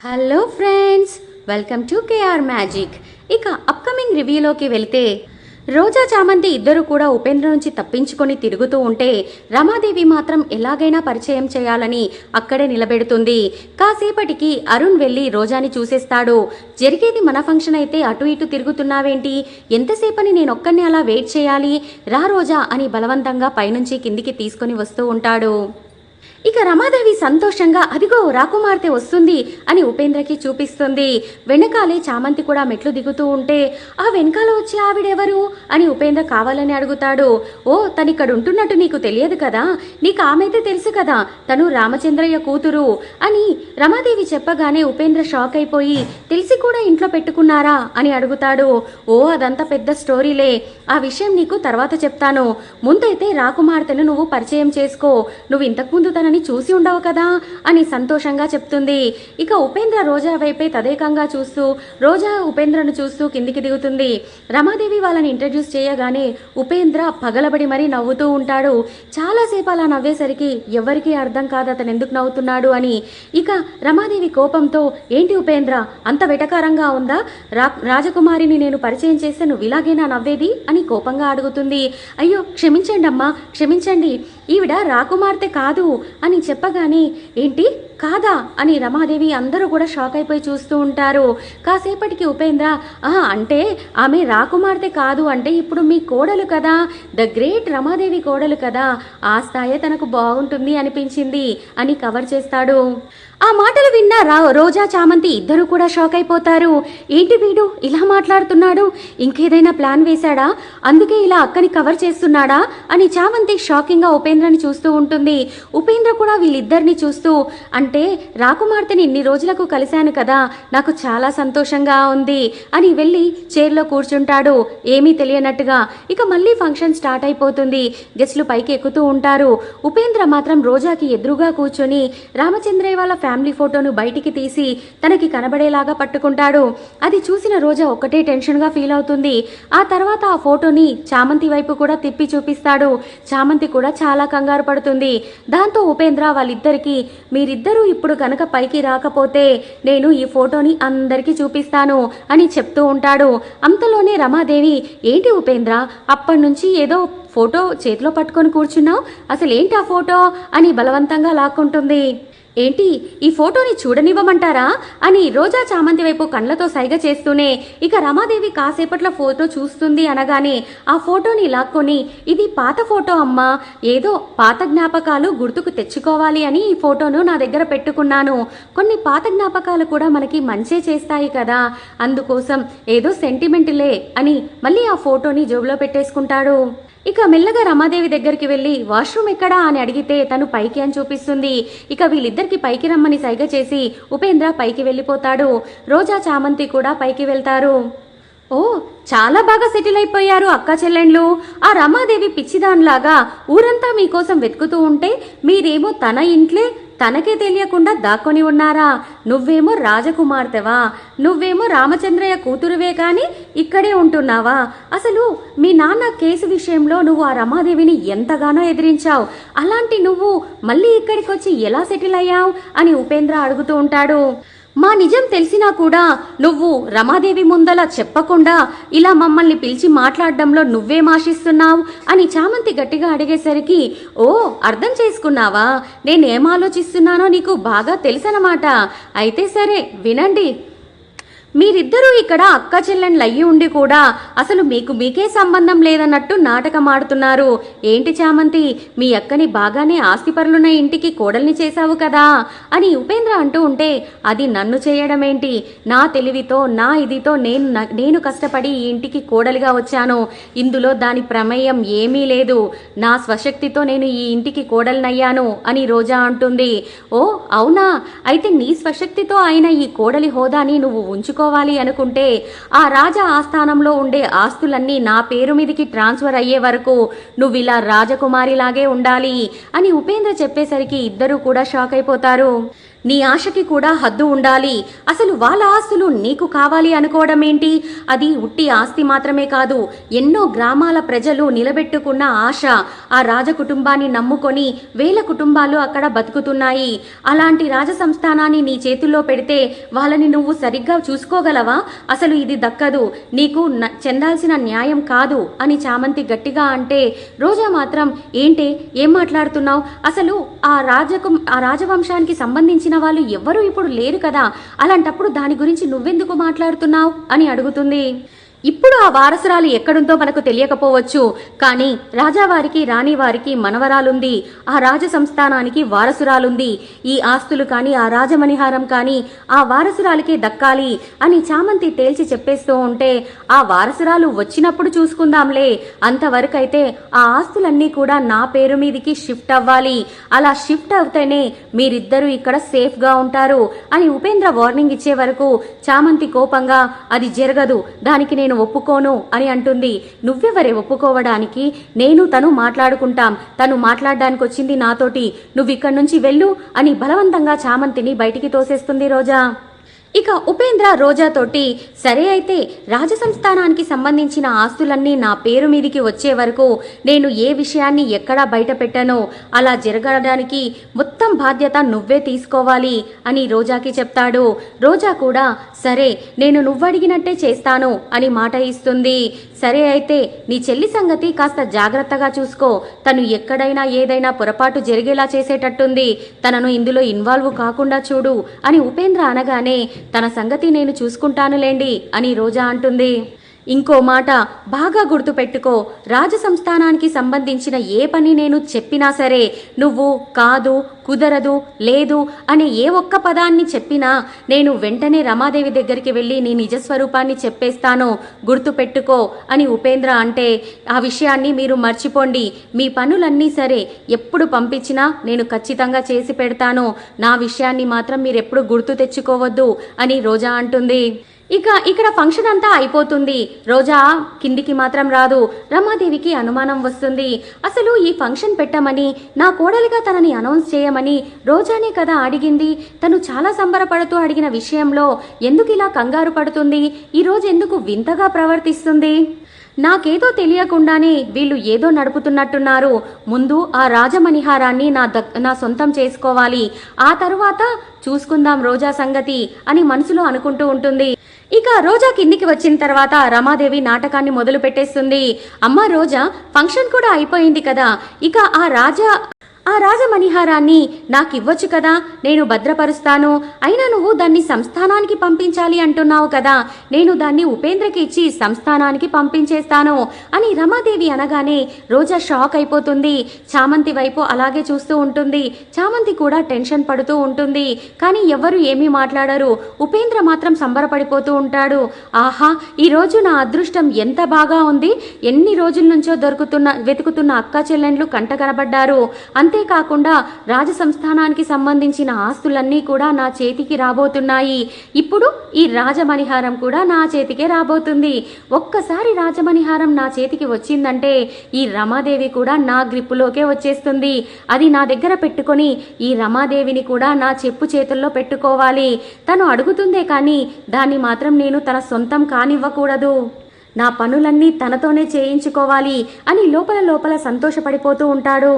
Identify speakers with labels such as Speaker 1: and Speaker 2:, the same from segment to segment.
Speaker 1: Hello friends welcome to KR magic ఇక upcoming రివ్యూలోకి వెళ్తే రోజా చామంతి ఇద్దరు కూడా ఉపేంద్ర నుంచి తప్పించుకొని తిరుగుతూ ఉంటే రమాదేవి మాత్రం ఎలాగైనా పరిచయం చేయాలని అక్కడే నిలబెడుతుంది. కాసేపటికి అరుణ్ వెళ్ళి రోజాని చూసేస్తాడు. జరిగేది మన ఫంక్షన్ అయితే అటు ఇటు తిరుగుతున్నావేంటి? ఎంతసేపని నేను అలా వెయిట్ చేయాలి? రా రోజా అని బలవంతంగా పైనుంచి కిందికి తీసుకొని వస్తూ ఉంటాడు. ఇక రమాదేవి సంతోషంగా అదిగో రాకుమార్తె వస్తుంది అని ఉపేంద్రకి చూపిస్తుంది. వెనకాలే చామంతి కూడా మెట్లు దిగుతూ ఉంటే ఆ వెనకాల వచ్చే ఆవిడెవరు? అని ఉపేంద్ర కావాలని అడుగుతాడు. ఓ తను ఇక్కడ ఉంటున్నట్టు నీకు తెలియదు కదా? నీకు ఆమెతే తెలుసు కదా? తను రామచంద్రయ్య కూతురు అని రమాదేవి చెప్పగానే ఉపేంద్ర షాక్ అయిపోయి తెలిసి కూడా ఇంట్లో పెట్టుకున్నారా? అని అడుగుతాడు. ఓ అదంతా పెద్ద స్టోరీలే. ఆ విషయం నీకు తర్వాత చెప్తాను. ముందైతే రాకుమార్తెను నువ్వు పరిచయం చేసుకో. నువ్వు ఇంతకుముందు తన తనని చూసి ఉండవు కదా అని సంతోషంగా చెప్తుంది. ఇక ఉపేంద్ర రోజా వైపే తదేకంగా చూస్తూ రోజా ఉపేంద్రను చూస్తూ కిందికి దిగుతుంది. రమాదేవి వాళ్ళని ఇంట్రడ్యూస్ చేయగానే ఉపేంద్ర పగలబడి మరీ నవ్వుతూ ఉంటాడు. చాలాసేపు అలా నవ్వేసరికి ఎవరికీ అర్థం కాదు అతను ఎందుకు నవ్వుతున్నాడు అని. ఇక రమాదేవి కోపంతో ఏంటి ఉపేంద్ర అంత వెటకారంగా ఉందా? రా రాజకుమారిని నేను పరిచయం చేస్తే నువ్వు ఇలాగేనా నవ్వేది? అని కోపంగా అడుగుతుంది. అయ్యో క్షమించండి అమ్మా క్షమించండి. ఈవిడ రాకుమార్తె కాదు. అని చెప్పగానే ఏంటి? కాదా? అని రమాదేవి అందరూ కూడా షాక్ అయిపోయి చూస్తూ ఉంటారు. కాసేపటికి ఉపేంద్ర "ఆహా, అంటే ఆమె రాకుమార్తె కాదు అంటే ఇప్పుడు మీ కోడలు కదా? ద గ్రేట్ రమాదేవి కోడలు కదా? ఆ స్థాయి తనకు బాగుంటుంది అనిపించింది అని కవర్ చేస్తాడు. ఆ మాటలు విన్న రా రోజా చామంతి ఇద్దరు కూడా షాక్ అయిపోతారు. ఏంటి వీడు? ఇలా మాట్లాడుతున్నాడు? ఇంకేదైనా ప్లాన్ వేశాడా? అందుకే ఇలా అక్కని కవర్ చేస్తున్నాడా? అని చామంతి షాకింగ్గా ఉపేంద్రని చూస్తూ ఉంటుంది. ఉపేంద్ర కూడా వీళ్ళిద్దరిని చూస్తూ అంటే రాకుమార్తెని ఇన్ని రోజులకు కలిశాను కదా నాకు చాలా సంతోషంగా ఉంది అని వెళ్ళి చైర్లో కూర్చుంటాడు. ఏమీ తెలియనట్టుగా. ఇక మళ్ళీ ఫంక్షన్ స్టార్ట్ అయిపోతుంది. గెస్ట్లు పైకి ఎక్కుతూ ఉంటారు. ఉపేంద్ర మాత్రం రోజాకి ఎదురుగా కూర్చొని రామచంద్రయ్య వాళ్ళ ఫ్యామిలీ ఫోటోను బయటికి తీసి తనకి కనబడేలాగా పట్టుకుంటాడు. అది చూసిన రోజా ఒక్కటే టెన్షన్గా ఫీల్ అవుతుంది. ఆ తర్వాత ఆ ఫోటోని చామంతి వైపు కూడా తిప్పి చూపిస్తాడు. చామంతి కూడా చాలా కంగారు పడుతుంది. దాంతో ఉపేంద్ర వాళ్ళిద్దరికీ మీరిద్దరూ ఇప్పుడు కనుక పైకి రాకపోతే నేను ఈ ఫోటోని అందరికీ చూపిస్తాను అని చెప్తూ ఉంటాడు. అంతలోనే రమాదేవి ఏంటి ఉపేంద్ర అప్పటి నుంచి ఏదో ఫోటో చేతిలో పట్టుకొని కూర్చున్నావు? అసలు ఏంటి ఆ ఫోటో? అని బలవంతంగా లాక్కుంటుంది. ఏంటి ఈ ఫోటోని చూడనివ్వమంటారా? అని రోజా చామంతి వైపు కళ్ళతో సైగ చేస్తూనే ఇక రమాదేవి కాసేపట్లో ఫోటో చూస్తుంది అనగానే ఆ ఫోటోని లాక్కొని ఇది పాత ఫోటో అమ్మా ఏదో పాత జ్ఞాపకాలు గుర్తుకు తెచ్చుకోవాలి అని ఈ ఫోటోను నా దగ్గర పెట్టుకున్నాను. కొన్ని పాత జ్ఞాపకాలు కూడా మనకి మంచే చేస్తాయి కదా అందుకోసం ఏదో సెంటిమెంట్లే అని మళ్ళీ ఆ ఫోటోని జోబులో పెట్టేసుకుంటాడు. ఇక మెల్లగా రమాదేవి దగ్గరికి వెళ్ళి వాష్రూమ్ ఎక్కడా? అని అడిగితే తను పైకి అని చూపిస్తుంది. ఇక వీళ్ళిద్దరికి పైకి రమ్మని సైగ చేసి ఉపేంద్ర పైకి వెళ్ళిపోతాడు. రోజా చామంతి కూడా పైకి వెళ్తారు. ఓ చాలా బాగా సెటిల్ అయిపోయారు అక్క చెల్లెండ్లు. ఆ రమాదేవి పిచ్చిదాన్లాగా ఊరంతా మీకోసం వెతుకుతూ ఉంటే మీరేమో తన ఇంట్లే తనకే తెలియకుండా దాక్కొని ఉన్నారా? నువ్వేమో రాజకుమార్తెవా? నువ్వేమో రామచంద్రయ్య కూతురువే కానీ ఇక్కడే ఉంటున్నావా? అసలు మీ నాన్న కేసు విషయంలో నువ్వు ఆ రమాదేవిని ఎంతగానో ఎదిరించావు. అలాంటి నువ్వు మళ్ళీ ఇక్కడికి వచ్చి ఎలా సెటిల్ అయ్యావు? అని ఉపేంద్ర అడుగుతూ ఉంటాడు. మా నిజం తెలిసినా కూడా నువ్వు రమాదేవి ముందలా చెప్పకుండా ఇలా మమ్మల్ని పిలిచి మాట్లాడడంలో నువ్వేం ఆశిస్తున్నావు అని చామంతి గట్టిగా అడిగేసరికి ఓ అర్థం చేసుకున్నావా? నేనేం ఆలోచిస్తున్నానో నీకు బాగా తెలుసనమాట అయితే సరే వినండి. మీరిద్దరూ ఇక్కడ అక్క చెల్లెండ్లు అయ్యి ఉండి కూడా అసలు మీకు మీకే సంబంధం లేదన్నట్టు నాటకం ఆడుతున్నారు ఏంటి చామంతి మీ అక్కని బాగానే ఆస్తిపరులున్న ఇంటికి కోడల్ని చేశావు కదా? అని ఉపేంద్ర అంటూ ఉంటే అది నన్ను చేయడం ఏంటి నా తెలివితో నా ఇదితో నేను నేను కష్టపడి ఈ ఇంటికి కోడలిగా వచ్చాను. ఇందులో దాని ప్రమేయం ఏమీ లేదు. నా స్వశక్తితో నేను ఈ ఇంటికి కోడలినయ్యాను అని రోజా అంటుంది. ఓ అవునా? అయితే నీ స్వశక్తితో అయిన ఈ కోడలి హోదాని నువ్వు ఉంచుకోవాలి అనుకుంటే ఆ రాజా ఆస్థానంలో ఉండే ఆస్తులన్నీ నా పేరు మీదకి ట్రాన్స్ఫర్ అయ్యే వరకు నువ్వు ఇలా రాజకుమారిలాగే ఉండాలి అని ఉపేంద్ర చెప్పేసరికి ఇద్దరూ కూడా షాక్ అయిపోతారు. నీ ఆశకి కూడా హద్దు ఉండాలి. అసలు వాళ్ళ ఆస్తులు నీకు కావాలి అనుకోవడం ఏంటి? అది ఉట్టి ఆస్తి మాత్రమే కాదు. ఎన్నో గ్రామాల ప్రజలు నిలబెట్టుకున్న ఆశ ఆ రాజ కుటుంబాన్ని నమ్ముకొని వేల కుటుంబాలు అక్కడ బతుకుతున్నాయి. అలాంటి రాజ సంస్థానాన్ని నీ చేతుల్లో పెడితే వాళ్ళని నువ్వు సరిగ్గా చూసుకోగలవా? అసలు ఇది దక్కదు. నీకు చెందాల్సిన న్యాయం కాదు అని చామంతి గట్టిగా అంటే రోజా మాత్రం ఏంటే? ఏం మాట్లాడుతున్నావు? అసలు ఆ రాజకు ఆ రాజవంశానికి సంబంధించిన వాళ్ళు ఎవ్వరూ ఇప్పుడు లేరు కదా? అలాంటప్పుడు దాని గురించి నువ్వెందుకు మాట్లాడుతున్నావు? అని అడుగుతుంది. ఇప్పుడు ఆ వారసురాలు ఎక్కడుందో మనకు తెలియకపోవచ్చు. కానీ రాజావారికి రాణివారికి మనవరాలుంది. ఆ రాజ సంస్థానానికి వారసురాలుంది. ఈ ఆస్తులు కానీ ఆ రాజమణిహారం కానీ ఆ వారసురాలకే దక్కాలి అని చామంతి తేల్చి చెప్పేస్తూ ఉంటే ఆ వారసురాలు వచ్చినప్పుడు చూసుకుందాంలే. అంతవరకైతే ఆ ఆస్తులన్నీ కూడా నా పేరు మీదికి షిఫ్ట్ అవ్వాలి. అలా షిఫ్ట్ అవుతేనే మీరిద్దరూ ఇక్కడ సేఫ్గా ఉంటారు అని ఉపేంద్ర వార్నింగ్ ఇచ్చే వరకు చామంతి కోపంగా అది జరగదు. దానికి నేను ఒప్పుకోను అని అంటుంది. నువ్వెవరే ఒప్పుకోవడానికి? నేను తను మాట్లాడుకుంటాం. తను మాట్లాడడానికి వచ్చింది నాతోటి. నువ్వు ఇక్కడి నుంచి వెళ్ళు అని బలవంతంగా చామంతిని బయటికి తోసేస్తుంది రోజా. ఇక ఉపేంద్ర రోజాతోటి సరే అయితే రాజసంస్థానానికి సంబంధించిన ఆస్తులన్నీ నా పేరు మీదికి వచ్చే వరకు నేను ఏ విషయాన్ని ఎక్కడా బయట పెట్టానో అలా జరగడానికి మొత్తం బాధ్యత నువ్వే తీసుకోవాలి అని రోజాకి చెప్తాడు. రోజా కూడా సరే నేను నువ్వడిగినట్టే చేస్తాను అని మాట ఇస్తుంది. సరే అయితే నీ చెల్లి సంగతి కాస్త జాగ్రత్తగా చూసుకో. తను ఎక్కడైనా ఏదైనా పొరపాటు జరిగేలా చేసేటట్టుంది. తనను ఇందులో ఇన్వాల్వ్ కాకుండా చూడు అని ఉపేంద్ర అనగానే తన సంగతి నేను చూసుకుంటానులేండి అని రోజా అంటుంది. ఇంకో మాట బాగా గుర్తుపెట్టుకో. రాజ సంస్థానానికి సంబంధించిన ఏ పని నేను చెప్పినా సరే నువ్వు కాదు కుదరదు లేదు అనే ఏ ఒక్క పదాన్ని చెప్పినా నేను వెంటనే రమాదేవి దగ్గరికి వెళ్ళి నీ నిజస్వరూపాన్ని చెప్పేస్తాను. గుర్తుపెట్టుకో అని ఉపేంద్ర అంటే ఆ విషయాన్ని మీరు మర్చిపోండి. మీ పనులన్నీ సరే. ఎప్పుడు పంపించినా నేను ఖచ్చితంగా చేసి పెడతాను. నా విషయాన్ని మాత్రం మీరెప్పుడు గుర్తు తెచ్చుకోవద్దు అని రోజా అంటుంది. ఇక ఇక్కడ ఫంక్షన్ అంతా అయిపోతుంది. రోజా కిందికి మాత్రం రాదు. రమాదేవికి అనుమానం వస్తుంది. అసలు ఈ ఫంక్షన్ పెట్టమని నా కోడలిగా తనని అనౌన్స్ చేయమని రోజానే కదా అడిగింది. తను చాలా సంబరపడుతూ అడిగిన విషయంలో ఎందుకు ఇలా కంగారు పడుతుంది? ఈరోజు ఎందుకు వింతగా ప్రవర్తిస్తుంది? నాకేదో తెలియకుండానే వీళ్ళు ఏదో నడుపుతున్నట్టున్నారు. ముందు ఆ రాజమణిహారాన్ని నా ద నా సొంతం చేసుకోవాలి. ఆ తరువాత చూసుకుందాం రోజా సంగతి అని మనసులో అనుకుంటూ ఉంటుంది. ఇక రోజా కిందికి వచ్చిన తర్వాత రమాదేవి నాటకాన్ని మొదలు పెట్టేస్తుంది అమ్మ రోజా ఫంక్షన్ కూడా అయిపోయింది కదా. ఇక ఆ రాజా ఆ రాజమణిహారాన్ని నాకు ఇవ్వచ్చు కదా నేను భద్రపరుస్తాను. అయినా నువ్వు దాన్ని సంస్థానానికి పంపించాలి అంటున్నావు కదా నేను దాన్ని ఉపేంద్రకి ఇచ్చి సంస్థానానికి పంపించేస్తాను అని రమాదేవి అనగానే రోజా షాక్ అయిపోతుంది. చామంతి వైపు అలాగే చూస్తూ ఉంటుంది. చామంతి కూడా టెన్షన్ పడుతూ ఉంటుంది. కానీ ఎవరు ఏమీ మాట్లాడరు. ఉపేంద్ర మాత్రం సంబరపడిపోతూ ఉంటాడు. ఆహా ఈరోజు నా అదృష్టం ఎంత బాగా ఉంది. ఎన్ని రోజుల నుంచో దొరుకుతున్న వెతుకుతున్న అక్క చెల్లెండ్లు కంట కనబడ్డారు. అంతేకాకుండా రాజ సంస్థానానికి సంబంధించిన ఆస్తులన్నీ కూడా నా చేతికి రాబోతున్నాయి. ఇప్పుడు ఈ రాజమణిహారం కూడా నా చేతికే రాబోతుంది. ఒక్కసారి రాజమణిహారం నా చేతికి వచ్చిందంటే ఈ రమాదేవి కూడా నా గ్రిప్పులోకే వచ్చేస్తుంది. అది నా దగ్గర పెట్టుకొని ఈ రమాదేవిని కూడా నా చెప్పు చేతుల్లో పెట్టుకోవాలి. తను అడుగుతుందే కానీ దాన్ని మాత్రం నేను తన సొంతం కానివ్వకూడదు. నా పనులన్నీ తనతోనే చేయించుకోవాలి అని లోపల లోపల సంతోషపడిపోతూ ఉంటాడు.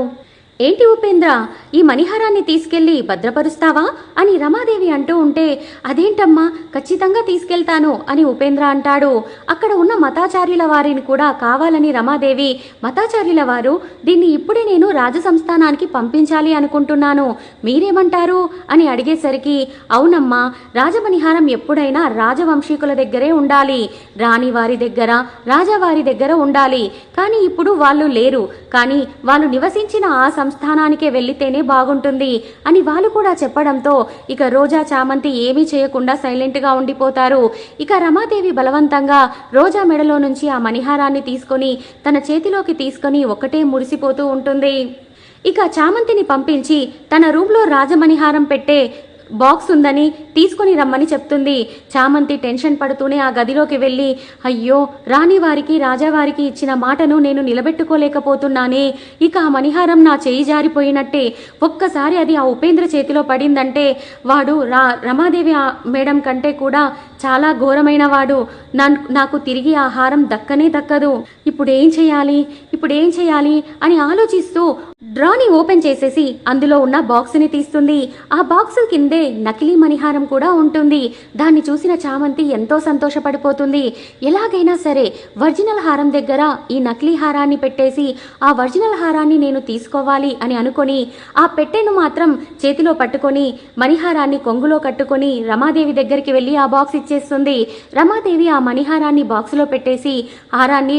Speaker 1: ఏంటి ఉపేంద్ర? ఈ మణిహారాన్ని తీసుకెళ్ళి భద్రపరుస్తావా? అని రమాదేవి అంటూ ఉంటే అదేంటమ్మా? ఖచ్చితంగా తీసుకెళ్తాను అని ఉపేంద్ర అంటాడు. అక్కడ ఉన్న మతాచార్యుల వారిని కూడా కావాలని రమాదేవి మతాచార్యుల వారు దీన్ని ఇప్పుడే నేను రాజసంస్థానానికి పంపించాలి అనుకుంటున్నాను. మీరేమంటారు? అని అడిగేసరికి అవునమ్మా రాజమణిహారం ఎప్పుడైనా రాజవంశీకుల దగ్గరే ఉండాలి. రాణి వారి దగ్గర రాజావారి దగ్గర ఉండాలి. కానీ ఇప్పుడు వాళ్ళు లేరు. కానీ వాళ్ళు నివసించిన ఆ సంస్థానానికే వెళ్ళితేనే బాగుంటుంది అని వాళ్ళు కూడా చెప్పడంతో ఇక రోజా చామంతి ఏమీ చేయకుండా సైలెంట్గా ఉండిపోతారు. ఇక రమాదేవి బలవంతంగా రోజా మెడలో నుంచి ఆ మణిహారాన్ని తీసుకొని తన చేతిలోకి తీసుకొని ఒకటే మురిసిపోతూ ఉంటుంది. ఇక చామంతిని పంపించి తన రూమ్లో రాజమణిహారం పెట్టే బాక్స్ ఉందని తీసుకొని రమ్మని చెప్తుంది. చామంతి టెన్షన్ పడుతూనే ఆ గదిలోకి వెళ్ళి అయ్యో రాణి వారికి రాజావారికి ఇచ్చిన మాటను నేను నిలబెట్టుకోలేకపోతున్నానే. ఇక ఆ మణిహారం నా చేయి జారిపోయినట్టే. ఒక్కసారి అది ఆ ఉపేంద్ర చేతిలో పడిందంటే వాడు రా రమాదేవి ఆ మేడం కంటే కూడా చాలా ఘోరమైన వాడు. నాకు తిరిగి ఆ హారం దక్కనే దక్కదు. ఇప్పుడు ఏం చేయాలి? ఇప్పుడు ఏం చేయాలి? అని ఆలోచిస్తూ డ్రాని ఓపెన్ చేసేసి అందులో ఉన్న బాక్స్ని తీస్తుంది. ఆ బాక్స్ కిందే నకిలీ మణిహారం కూడా ఉంటుంది. దాన్ని చూసిన చామంతి ఎంతో సంతోషపడిపోతుంది. ఎలాగైనా సరే ఒరిజినల్ హారం దగ్గర ఈ నకిలీ హారాన్ని పెట్టేసి ఆ ఒరిజినల్ హారాన్ని నేను తీసుకోవాలి అని అనుకొని ఆ పెట్టెను మాత్రం చేతిలో పట్టుకొని మణిహారాన్ని కొంగులో కట్టుకొని రమాదేవి దగ్గరికి వెళ్ళి ఆ బాక్స్ ఇచ్చేస్తుంది. రమాదేవి ఆ మణిహారాన్ని బాక్సులో పెట్టేసి హారాన్ని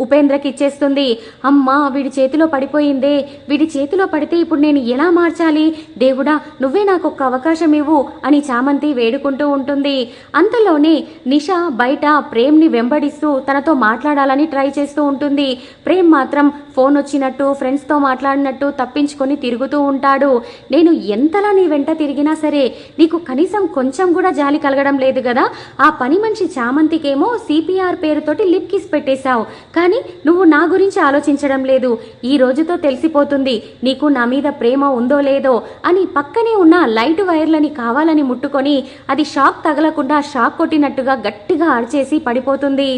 Speaker 1: ఉపేంద్రకి ఇచ్చేస్తుంది. అమ్మా వీడి చేతిలో పడిపోయిందే. వీడి చేతిలో పడితే ఇప్పుడు నేను ఎలా మార్చాలి? దేవుడా నువ్వే నాకు ఒక్క అవకాశం ఇవ్వు అని చామంతి వేడుకుంటూ ఉంటుంది. అంతలోనే నిష బయట ప్రేమ్ని వెంబడిస్తూ తనతో మాట్లాడాలని ట్రై చేస్తూ ఉంటుంది. ప్రేమ్ మాత్రం ఫోన్ వచ్చినట్టు ఫ్రెండ్స్తో మాట్లాడినట్టు తప్పించుకొని తిరుగుతూ ఉంటాడు. నేను ఎంతలా నీ వెంట తిరిగినా సరే నీకు కనీసం కొంచెం కూడా జాలి కలగడం లేదు కదా? ఆ పని మనిషి చామంతికేమో సిపిఆర్ పేరుతోటి లిప్ కిస్ పెట్టేశావు. కానీ నువ్వు నా గురించి ఆలోచించడం లేదు. ఈ రోజుతో తెలిసిపోతుంది. నీకు నా మీద ప్రేమ ఉందో లేదో అని పక్కనే ఉన్న లైట్ వైర్లని కావాలని ముట్టుకొని అది షాక్ తగలకుండా షాక్ కొట్టినట్టుగా గట్టిగా అరిచేసి పడిపోతుంది.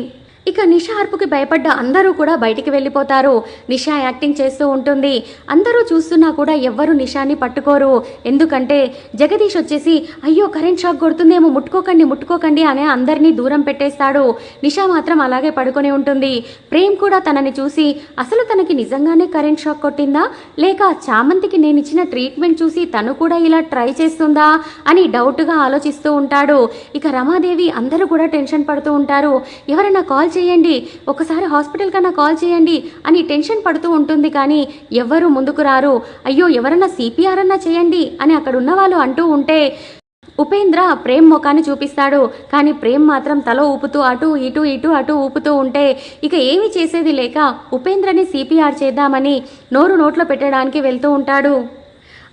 Speaker 1: ఇక నిషా అర్పుకి భయపడ్డ అందరూ కూడా బయటికి వెళ్ళిపోతారు. నిషా యాక్టింగ్ చేస్తూ ఉంటుంది. అందరూ చూస్తున్నా కూడా ఎవ్వరూ నిషాని పట్టుకోరు. ఎందుకంటే జగదీష్ వచ్చేసి అయ్యో కరెంట్ షాక్ కొడుతుందేమో ముట్టుకోకండి ముట్టుకోకండి అనే అందరినీ దూరం పెట్టేస్తాడు. నిషా మాత్రం అలాగే పడుకొని ఉంటుంది. ప్రేమ్ కూడా తనని చూసి అసలు తనకి నిజంగానే కరెంట్ షాక్ కొట్టిందా? లేక చామంతికి నేను ఇచ్చిన ట్రీట్మెంట్ చూసి తను కూడా ఇలా ట్రై చేస్తుందా? అని డౌట్గా ఆలోచిస్తూ ఉంటాడు. ఇక రమాదేవి అందరూ కూడా టెన్షన్ పడుతూ ఉంటారు. ఎవరైనా కాల్ చేయండి. ఒకసారి హాస్పిటల్ కన్నా కాల్ చేయండి అని టెన్షన్ పడుతూ ఉంటుంది కానీ ఎవ్వరూ ముందుకు రారు. అయ్యో ఎవరన్నా సిపిఆర్ అన్నా చేయండి అని అక్కడ ఉన్న వాళ్ళు అంటూ ఉంటే ఉపేంద్ర ప్రేమ్ ముఖాన్ని చూపిస్తాడు. కానీ ప్రేమ్ మాత్రం తల ఊపుతూ అటు ఇటు ఇటు అటు ఊపుతూ ఉంటే ఇక ఏమీ చేసేది లేక ఉపేంద్రని సిపిఆర్ చేద్దామని నోరు నోట్లో పెట్టడానికి వెళ్తూ ఉంటాడు.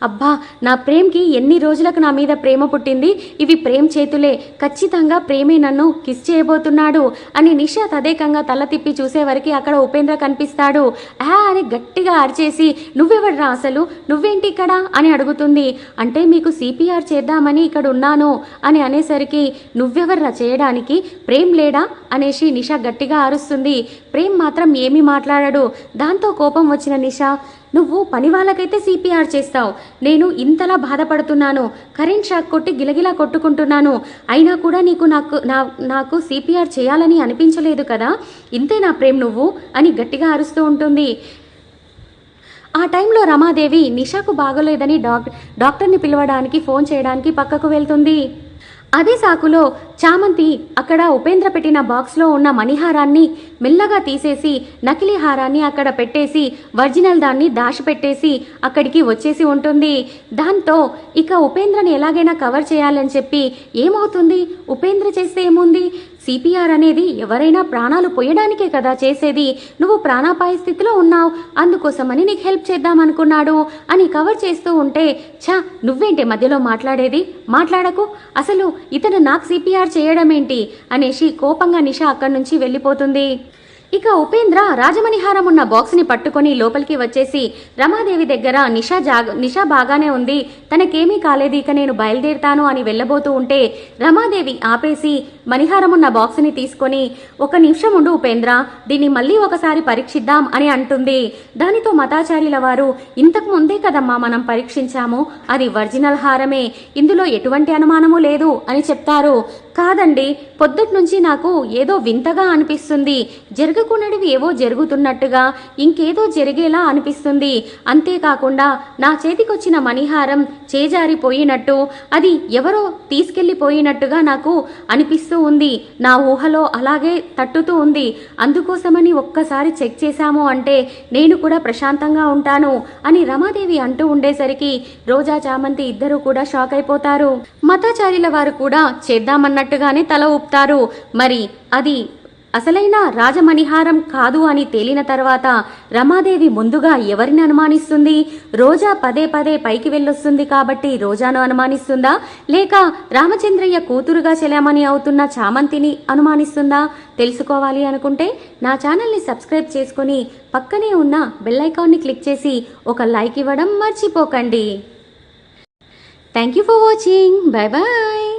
Speaker 1: అబ్బా నా ప్రేమ్కి ఎన్ని రోజులకు నా మీద ప్రేమ పుట్టింది? ఇవి ప్రేమ్ చేతులే. ఖచ్చితంగా ప్రేమే నన్ను కిస్ చేయబోతున్నాడు అని నిషా తదేకంగా తల తిప్పి చూసేవరకు అక్కడ ఉపేంద్ర కనిపిస్తాడు. ఆ అని గట్టిగా అరిచేసి నువ్వెవడ్రా అసలు? నువ్వేంటి ఇక్కడ? అని అడుగుతుంది. అంటే మీకు సిపిఆర్ చేద్దామని ఇక్కడ ఉన్నాను అని అనేసరికి నువ్వెవర్రా చేయడానికి? ప్రేమ్ లేడా? అనేసి నిషా గట్టిగా అరుస్తుంది. ప్రేమ్ మాత్రం ఏమీ మాట్లాడడు. దాంతో కోపం వచ్చిన నిషా నువ్వు పని వాళ్ళకైతే సిపిఆర్ చేస్తావు. నేను ఇంతలా బాధపడుతున్నాను. కరెంట్ షాక్ కొట్టి గిలగిలా కొట్టుకుంటున్నాను. అయినా కూడా నీకు నాకు నా నాకు సిపిఆర్ చేయాలని అనిపించలేదు కదా? ఇంతే నా ప్రేమ్ నువ్వు అని గట్టిగా అరుస్తూ ఉంటుంది. ఆ టైంలో రమాదేవి నిషాకు బాగోలేదని డాక్ డాక్టర్ని పిలవడానికి ఫోన్ చేయడానికి పక్కకు వెళ్తుంది. అదే సాకులో చామంతి అక్కడ ఉపేంద్ర పెట్టిన బాక్స్లో ఉన్న మణిహారాన్ని మెల్లగా తీసేసి నకిలీ హారాన్ని అక్కడ పెట్టేసి ఒరిజినల్ దాన్ని దాచిపెట్టేసి అక్కడికి వచ్చేసి ఉంటుంది. దాంతో ఇక ఉపేంద్రని ఎలాగైనా కవర్ చేయాలని చెప్పి ఏమవుతుంది? ఉపేంద్ర చేస్తే ఏముంది? సిపిఆర్ అనేది ఎవరైనా ప్రాణాలు పోయడానికే కదా చేసేది. నువ్వు ప్రాణాపాయ స్థితిలో ఉన్నావు. అందుకోసమని నీకు హెల్ప్ చేద్దామనుకున్నాడు అని కవర్ చేస్తూ ఉంటే ఛా నువ్వేంటి మధ్యలో మాట్లాడేది? మాట్లాడకు. అసలు ఇతను నాకు సిపిఆర్ చేయడం ఏంటి అనేసి కోపంగా నిషా అక్కడి నుంచి వెళ్ళిపోతుంది. ఇక ఉపేంద్ర రాజమణిహారం ఉన్న బాక్స్ని పట్టుకొని లోపలికి వచ్చేసి రమాదేవి దగ్గర నిషా జాగ నిషా బాగానే ఉంది తనకేమీ కాలేదు ఇక నేను బయలుదేరుతాను అని వెళ్ళబోతూ ఉంటే రమాదేవి ఆపేసి మణిహారం ఉన్న బాక్స్ని తీసుకొని ఒక నిమిషం ఉండు ఉపేంద్ర దీన్ని మళ్ళీ ఒకసారి పరీక్షిద్దాం అని అంటుంది. దానితో మతాచార్యుల వారు ఇంతకు ముందే కదమ్మా మనం పరీక్షించాము అది ఒరిజినల్ హారమే ఇందులో ఎటువంటి అనుమానము లేదు అని చెప్తారు. కాదండి పొద్దుటి నుంచి నాకు ఏదో వింతగా అనిపిస్తుంది. జరగకున్నటివి ఏవో జరుగుతున్నట్టుగా ఇంకేదో జరిగేలా అనిపిస్తుంది. అంతేకాకుండా నా చేతికొచ్చిన మణిహారం చేజారిపోయినట్టు అది ఎవరో తీసుకెళ్ళిపోయినట్టుగా నాకు అనిపిస్తూ ఉంది. నా ఊహలో అలాగే తట్టుతూ ఉంది. అందుకోసమని ఒక్కసారి చెక్ చేశాము అంటే నేను కూడా ప్రశాంతంగా ఉంటాను అని రమాదేవి అంటూ ఉండేసరికి రోజా చామంతి ఇద్దరు కూడా షాక్ అయిపోతారు మతాచార్యుల వారు కూడా చేద్దామన్నట్టుగానే తల ఊపుతారు. మరి అది అసలైన రాజమణిహారం కాదు అని తేలిన తర్వాత రమాదేవి ముందుగా ఎవరిని అనుమానిస్తుంది? రోజా పదే పదే పైకి వెళ్ళొస్తుంది కాబట్టి రోజాను అనుమానిస్తుందా? లేక రామచంద్రయ్య కూతురుగా చెలామణి అవుతున్న చామంతిని అనుమానిస్తుందా? తెలుసుకోవాలి అనుకుంటే నా ఛానల్ని సబ్స్క్రైబ్ చేసుకుని పక్కనే ఉన్న బెల్లైకాన్ని క్లిక్ చేసి ఒక లైక్ ఇవ్వడం మర్చిపోకండి. Thank you for watching. Bye bye